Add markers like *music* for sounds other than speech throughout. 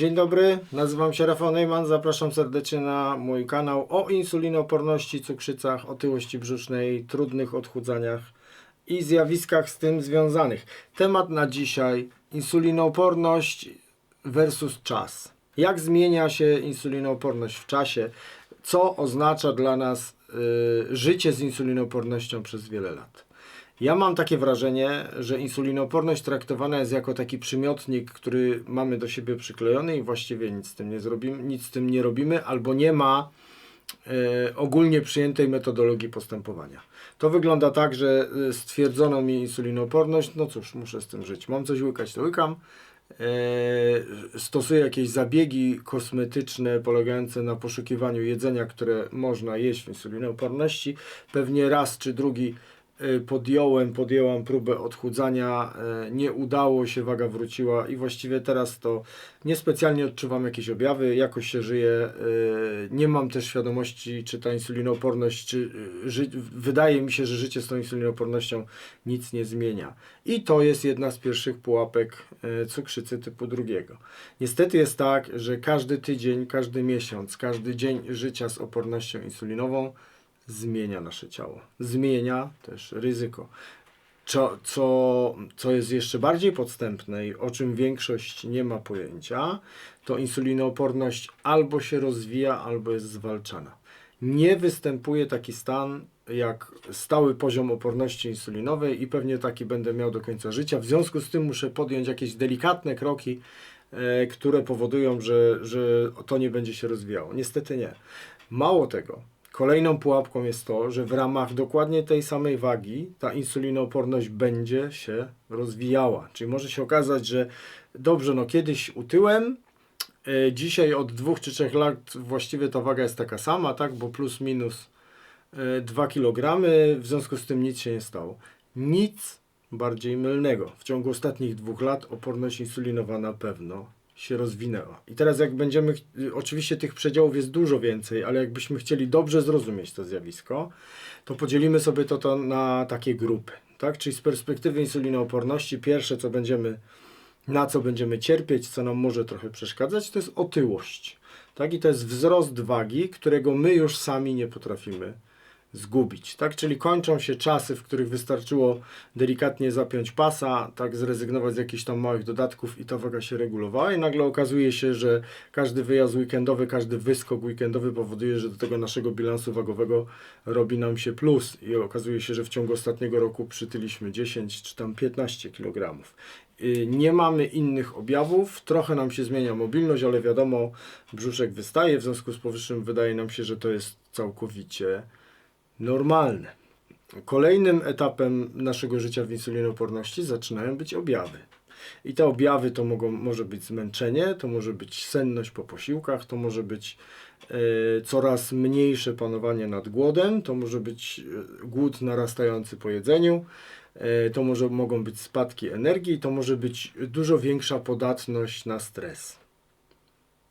Dzień dobry, nazywam się Rafał Neumann, zapraszam serdecznie na mój kanał o insulinooporności, cukrzycach, otyłości brzusznej, trudnych odchudzaniach i zjawiskach z tym związanych. Temat na dzisiaj insulinooporność versus czas. Jak zmienia się insulinooporność w czasie? Co oznacza dla nas y, życie z insulinoopornością przez wiele lat? Ja mam takie wrażenie, że insulinooporność traktowana jest jako taki przymiotnik, który mamy do siebie przyklejony i właściwie nic z tym nie zrobimy, nic z tym nie robimy, albo nie ma e, ogólnie przyjętej metodologii postępowania. To wygląda tak, że e, stwierdzono mi insulinooporność, no cóż, muszę z tym żyć. Mam coś łykać, to łykam. E, stosuję jakieś zabiegi kosmetyczne polegające na poszukiwaniu jedzenia, które można jeść w insulinooporności. Pewnie raz czy drugi podjąłem, podjęłam próbę odchudzania, e, nie udało się, waga wróciła i właściwie teraz to niespecjalnie odczuwam jakieś objawy, jakoś się żyje, e, nie mam też świadomości, czy ta insulinooporność, czy ży- wydaje mi się, że życie z tą insulinoopornością nic nie zmienia. I to jest jedna z pierwszych pułapek cukrzycy typu drugiego. Niestety jest tak, że każdy tydzień, każdy miesiąc, każdy dzień życia z opornością insulinową zmienia nasze ciało. Zmienia też ryzyko. Co, co, co jest jeszcze bardziej podstępne i o czym większość nie ma pojęcia, to insulinooporność albo się rozwija, albo jest zwalczana. Nie występuje taki stan jak stały poziom oporności insulinowej i pewnie taki będę miał do końca życia. W związku z tym muszę podjąć jakieś delikatne kroki, e, które powodują, że, że to nie będzie się rozwijało. Niestety nie. Mało tego, Kolejną pułapką jest to, że w ramach dokładnie tej samej wagi ta insulinooporność będzie się rozwijała. Czyli może się okazać, że dobrze, no kiedyś utyłem, e, dzisiaj od dwóch czy trzech lat właściwie ta waga jest taka sama, tak, bo plus minus e, 2 kg, w związku z tym nic się nie stało. Nic bardziej mylnego. W ciągu ostatnich dwóch lat oporność insulinowa na pewno się rozwinęła. I teraz jak będziemy, y, oczywiście tych przedziałów jest dużo więcej, ale jakbyśmy chcieli dobrze zrozumieć to zjawisko, to podzielimy sobie to, to na takie grupy. Tak? Czyli z perspektywy insulinooporności pierwsze co będziemy, na co będziemy cierpieć, co nam może trochę przeszkadzać, to jest otyłość. Tak? I to jest wzrost wagi, którego my już sami nie potrafimy zgubić. Tak? Czyli kończą się czasy, w których wystarczyło delikatnie zapiąć pasa, tak zrezygnować z jakichś tam małych dodatków i ta waga się regulowała i nagle okazuje się, że każdy wyjazd weekendowy, każdy wyskok weekendowy powoduje, że do tego naszego bilansu wagowego robi nam się plus i okazuje się, że w ciągu ostatniego roku przytyliśmy 10 czy tam 15 kg. Y, Nie mamy innych objawów, trochę nam się zmienia mobilność, ale wiadomo, brzuszek wystaje, w związku z powyższym wydaje nam się, że to jest całkowicie normalne. Kolejnym etapem naszego życia w insulinooporności zaczynają być objawy. I te objawy to mogą, może być zmęczenie, to może być senność po posiłkach, to może być e, coraz mniejsze panowanie nad głodem, to może być e, głód narastający po jedzeniu, e, to może mogą być spadki energii, to może być dużo większa podatność na stres.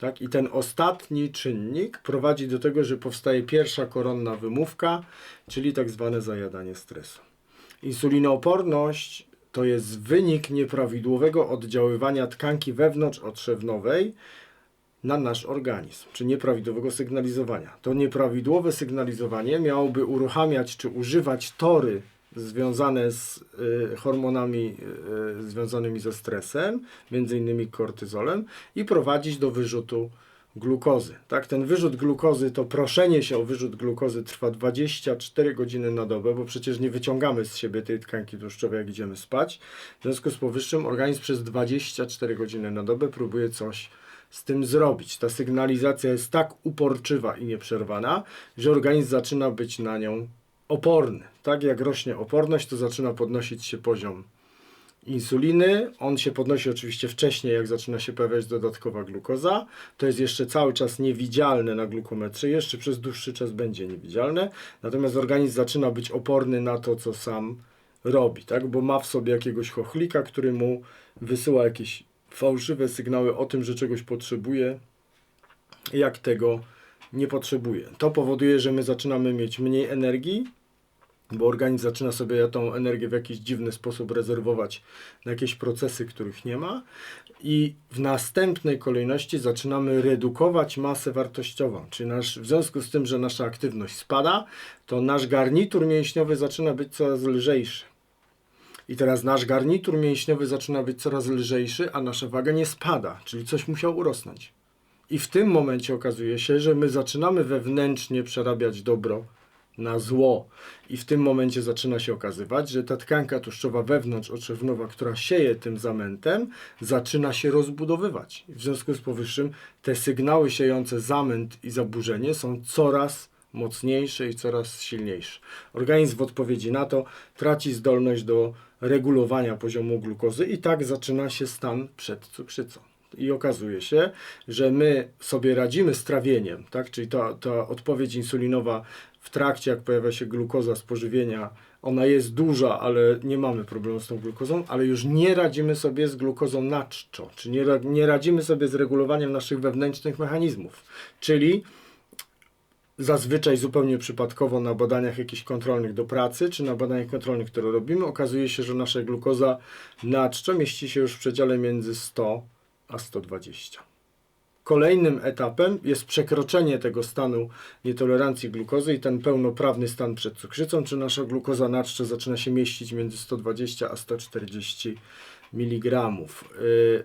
Tak? I ten ostatni czynnik prowadzi do tego, że powstaje pierwsza koronna wymówka, czyli tak zwane zajadanie stresu. Insulinooporność to jest wynik nieprawidłowego oddziaływania tkanki wewnątrzotrzewnowej na nasz organizm, czy nieprawidłowego sygnalizowania. To nieprawidłowe sygnalizowanie miałoby uruchamiać czy używać tory związane z y, hormonami y, związanymi ze stresem, między innymi kortyzolem i prowadzić do wyrzutu glukozy. Tak, ten wyrzut glukozy, to proszenie się o wyrzut glukozy trwa 24 godziny na dobę, bo przecież nie wyciągamy z siebie tej tkanki tłuszczowej, jak idziemy spać. W związku z powyższym organizm przez 24 godziny na dobę próbuje coś z tym zrobić. Ta sygnalizacja jest tak uporczywa i nieprzerwana, że organizm zaczyna być na nią oporny. Tak jak rośnie oporność, to zaczyna podnosić się poziom insuliny. On się podnosi oczywiście wcześniej, jak zaczyna się pojawiać dodatkowa glukoza. To jest jeszcze cały czas niewidzialne na glukometrze, jeszcze przez dłuższy czas będzie niewidzialne. Natomiast organizm zaczyna być oporny na to, co sam robi, tak? bo ma w sobie jakiegoś chochlika, który mu wysyła jakieś fałszywe sygnały o tym, że czegoś potrzebuje, jak tego nie potrzebuje. To powoduje, że my zaczynamy mieć mniej energii, bo organizm zaczyna sobie tą energię w jakiś dziwny sposób rezerwować na jakieś procesy, których nie ma i w następnej kolejności zaczynamy redukować masę wartościową, czyli nasz, w związku z tym, że nasza aktywność spada, to nasz garnitur mięśniowy zaczyna być coraz lżejszy. I teraz nasz garnitur mięśniowy zaczyna być coraz lżejszy, a nasza waga nie spada, czyli coś musiał urosnąć. I w tym momencie okazuje się, że my zaczynamy wewnętrznie przerabiać dobro na zło. I w tym momencie zaczyna się okazywać, że ta tkanka tłuszczowa wewnątrz oczewnowa, która sieje tym zamętem, zaczyna się rozbudowywać. W związku z powyższym te sygnały siejące zamęt i zaburzenie są coraz mocniejsze i coraz silniejsze. Organizm w odpowiedzi na to traci zdolność do regulowania poziomu glukozy i tak zaczyna się stan przed cukrzycą. I okazuje się, że my sobie radzimy z trawieniem, tak? czyli ta, ta odpowiedź insulinowa w trakcie, jak pojawia się glukoza z pożywienia, ona jest duża, ale nie mamy problemu z tą glukozą, ale już nie radzimy sobie z glukozą na czczo, czyli nie, nie radzimy sobie z regulowaniem naszych wewnętrznych mechanizmów. Czyli zazwyczaj zupełnie przypadkowo na badaniach jakichś kontrolnych do pracy, czy na badaniach kontrolnych, które robimy, okazuje się, że nasza glukoza na czczo mieści się już w przedziale między 100 a 120. Kolejnym etapem jest przekroczenie tego stanu nietolerancji glukozy i ten pełnoprawny stan przed cukrzycą, czy nasza glukoza na zaczyna się mieścić między 120 a 140 mg. Yy,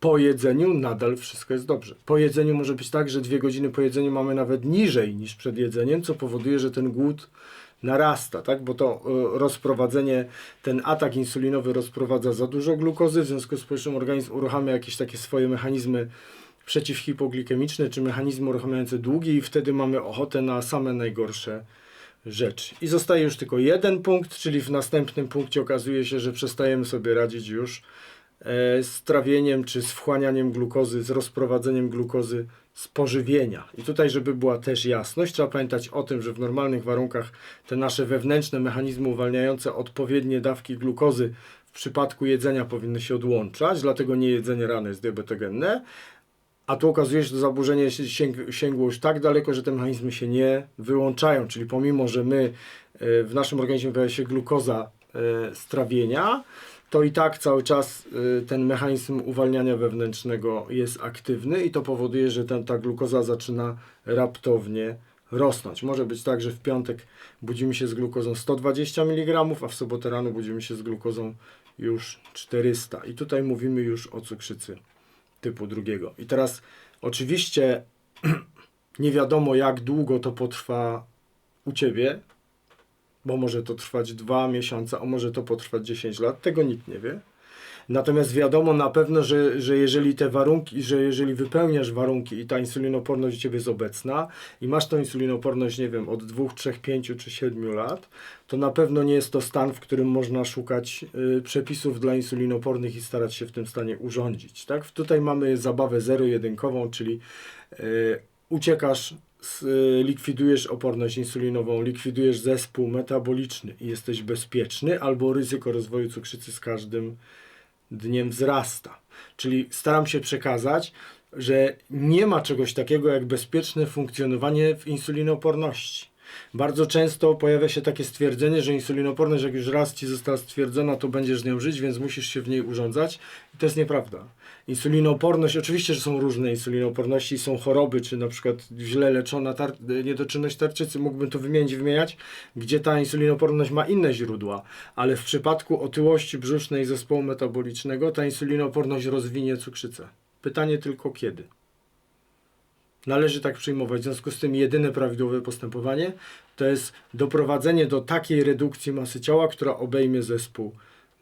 po jedzeniu nadal wszystko jest dobrze. Po jedzeniu może być tak, że dwie godziny po jedzeniu mamy nawet niżej niż przed jedzeniem, co powoduje, że ten głód narasta, tak? Bo to y, rozprowadzenie, ten atak insulinowy rozprowadza za dużo glukozy, w związku z powyższym organizm uruchamia jakieś takie swoje mechanizmy przeciwhipoglikemiczne, czy mechanizmy uruchamiające długi i wtedy mamy ochotę na same najgorsze rzeczy. I zostaje już tylko jeden punkt, czyli w następnym punkcie okazuje się, że przestajemy sobie radzić już e, z trawieniem czy z wchłanianiem glukozy, z rozprowadzeniem glukozy z pożywienia. I tutaj, żeby była też jasność, trzeba pamiętać o tym, że w normalnych warunkach te nasze wewnętrzne mechanizmy uwalniające odpowiednie dawki glukozy w przypadku jedzenia powinny się odłączać, dlatego nie jedzenie rano jest diabetogenne. A tu okazuje się, że to zaburzenie się sięg- sięgło już tak daleko, że te mechanizmy się nie wyłączają. Czyli pomimo, że my e, w naszym organizmie pojawia się glukoza e, z trawienia, to i tak cały czas y, ten mechanizm uwalniania wewnętrznego jest aktywny i to powoduje, że ten, ta glukoza zaczyna raptownie rosnąć. Może być tak, że w piątek budzimy się z glukozą 120 mg, a w sobotę rano budzimy się z glukozą już 400. I tutaj mówimy już o cukrzycy typu drugiego. I teraz oczywiście *clears throat* nie wiadomo jak długo to potrwa u Ciebie, bo może to trwać dwa miesiące, a może to potrwać 10 lat, tego nikt nie wie. Natomiast wiadomo na pewno, że, że jeżeli te warunki, że jeżeli wypełniasz warunki i ta insulinoporność u Ciebie jest obecna i masz tą insulinoporność, nie wiem, od 2, 3, 5 czy 7 lat, to na pewno nie jest to stan, w którym można szukać y, przepisów dla insulinopornych i starać się w tym stanie urządzić. Tak? Tutaj mamy zabawę zero-jedynkową, czyli y, uciekasz y, likwidujesz oporność insulinową, likwidujesz zespół metaboliczny i jesteś bezpieczny, albo ryzyko rozwoju cukrzycy z każdym dniem wzrasta. Czyli staram się przekazać, że nie ma czegoś takiego jak bezpieczne funkcjonowanie w insulinoporności. Bardzo często pojawia się takie stwierdzenie, że insulinoporność, jak już raz ci została stwierdzona, to będziesz z nią żyć, więc musisz się w niej urządzać. I to jest nieprawda. Insulinoporność, oczywiście, że są różne insulinoporności, są choroby, czy na przykład źle leczona tar- niedoczynność tarczycy, mógłbym to wymienić wymieniać, gdzie ta insulinoporność ma inne źródła, ale w przypadku otyłości brzusznej i zespołu metabolicznego ta insulinoporność rozwinie cukrzycę. Pytanie tylko kiedy. Należy tak przyjmować. W związku z tym jedyne prawidłowe postępowanie to jest doprowadzenie do takiej redukcji masy ciała, która obejmie zespół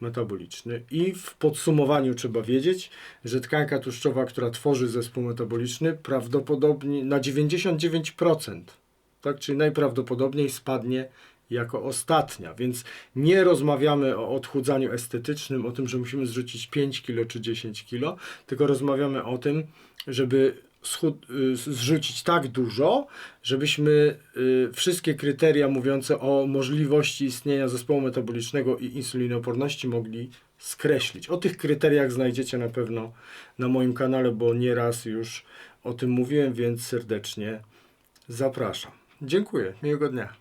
metaboliczny. I w podsumowaniu trzeba wiedzieć, że tkanka tłuszczowa, która tworzy zespół metaboliczny, prawdopodobnie na 99%, tak, czyli najprawdopodobniej spadnie jako ostatnia. Więc nie rozmawiamy o odchudzaniu estetycznym, o tym, że musimy zrzucić 5 kg czy 10 kg, tylko rozmawiamy o tym, żeby y, zrzucić tak dużo, żebyśmy y, wszystkie kryteria mówiące o możliwości istnienia zespołu metabolicznego i insulinoporności mogli skreślić. O tych kryteriach znajdziecie na pewno na moim kanale, bo nieraz już o tym mówiłem, więc serdecznie zapraszam. Dziękuję. Miłego dnia.